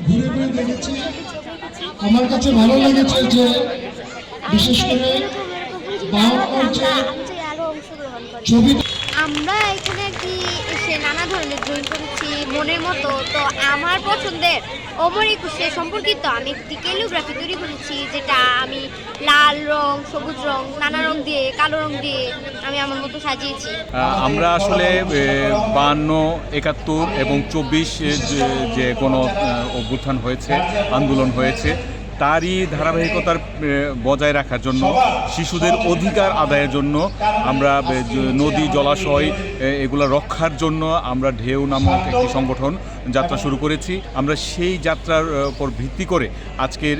ঘুরে ঘুরে দেখেছি। আমার কাছে ভালো লেগেছে যে, বিশেষ করে ছবি আমরা এখানে কি এসে নানা ধরনের ড্রয়িং মনের মতো, তো আমার পছন্দের অমর একুশে সম্পর্কিত আমি একটি ক্যালিওগ্রাফি তৈরি করেছি, যেটা আমি লাল রং, সবুজ রং, নানা রং দিয়ে, কালো রং দিয়ে আমি আমার মতো সাজিয়েছি। আমরা আসলে বান্ন, একাত্তর এবং চব্বিশ যে কোনো অভ্যুত্থান হয়েছে, আন্দোলন হয়েছে তারই ধারাবাহিকতার বজায় রাখার জন্য, শিশুদের অধিকার আদায়ের জন্য আমরা নদী জলাশয় এগুলো রক্ষার জন্য আমরা ঢেউ নামক একটি সংগঠন যাত্রা শুরু করেছি। আমরা সেই যাত্রার উপর ভিত্তি করে আজকের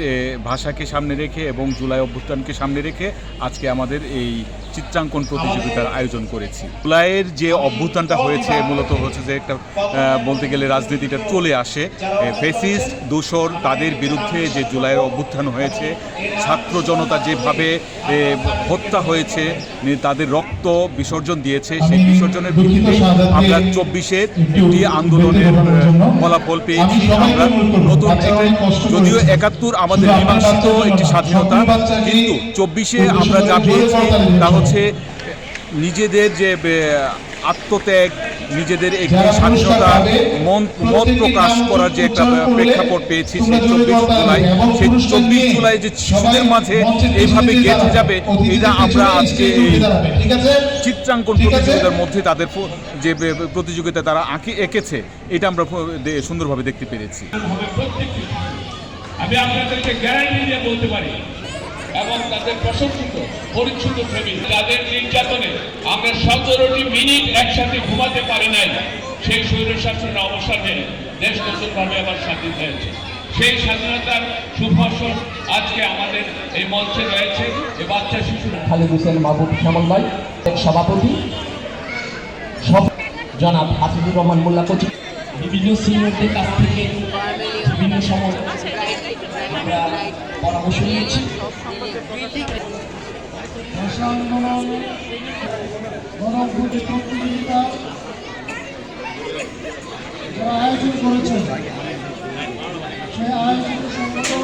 ভাষাকে সামনে রেখে এবং জুলাই অভ্যুত্থানকে সামনে রেখে আজকে আমাদের এই চিত্রাঙ্কন প্রতিযোগিতার আয়োজন করেছি। জুলাইয়ের যে অভ্যুত্থানটা হয়েছে, মূলত হচ্ছে যে একটা বলতে গেলে রাজনীতিটা চলে আসে। ফেসিস্ট দূষর তাদের বিরুদ্ধে যে জুলাইয়ের অভ্যুত্থান হয়েছে। ছাত্র জনতা যেভাবে হত্যা হয়েছে তাদের রক্ত বিসর্জন দিয়েছে সেই বিসর্জনের ভিত্তিতে আমরা চব্বিশের একটি আন্দোলনের ফলাফল পেয়েছি। আমরা নতুন যদিও একাত্তর আমাদের মীমাংসিত একটি স্বাধীনতা কিন্তু চব্বিশে আমরা যা পেয়েছি তা হচ্ছে নিজেদের যে আত্মত্যাগ নিজেদের একটি স্বাধীনতা মন মত প্রকাশ করার যে একটা প্রেক্ষাপট পেয়েছি সেই চব্বিশ জুলাই সেই চব্বিশ জুলাই যে শিশুদের মাঝে এইভাবে গেঁথে যাবে এটা আমরা আজকে চিত্রাঙ্কন প্রতিযোগিতার মধ্যে তাদের যে প্রতিযোগিতা তারা আঁকে এঁকেছে এটা আমরা সুন্দরভাবে দেখতে পেরেছি। আমি আপনাদেরকে গ্যারান্টি দিয়ে বলতে পারি এবং তাদের প্রশংসিত পরিচ্ছন্ন ফ্যামিলি। তাদের নির্যাতনে আমরা সতেরোটি মিনিট একসাথে ঘুমাতে পারি নাই। সেই স্বৈর শাসনের অবসানে দেশ নতুনভাবে আবার স্বাধীন হয়েছে। সেই স্বাধীনতার সুফসল আজকে আমাদের এই মঞ্চে রয়েছে। এই বাচ্চা শিশুরা। খালিদ হোসেন, মাহবুব শ্যামল ভাই, সভাপতি। জনাব হাফিজুর রহমান মোল্লা কচি বিভিন্ন সিনিয়রদের কাছ থেকে বিভিন্ন সময় অংশ নিয়েছি। ভাষা আন্দোলন গণভোট প্রতিযোগিতা যারা আয়োজন করেছেন সেই আয়োজিত সংগঠন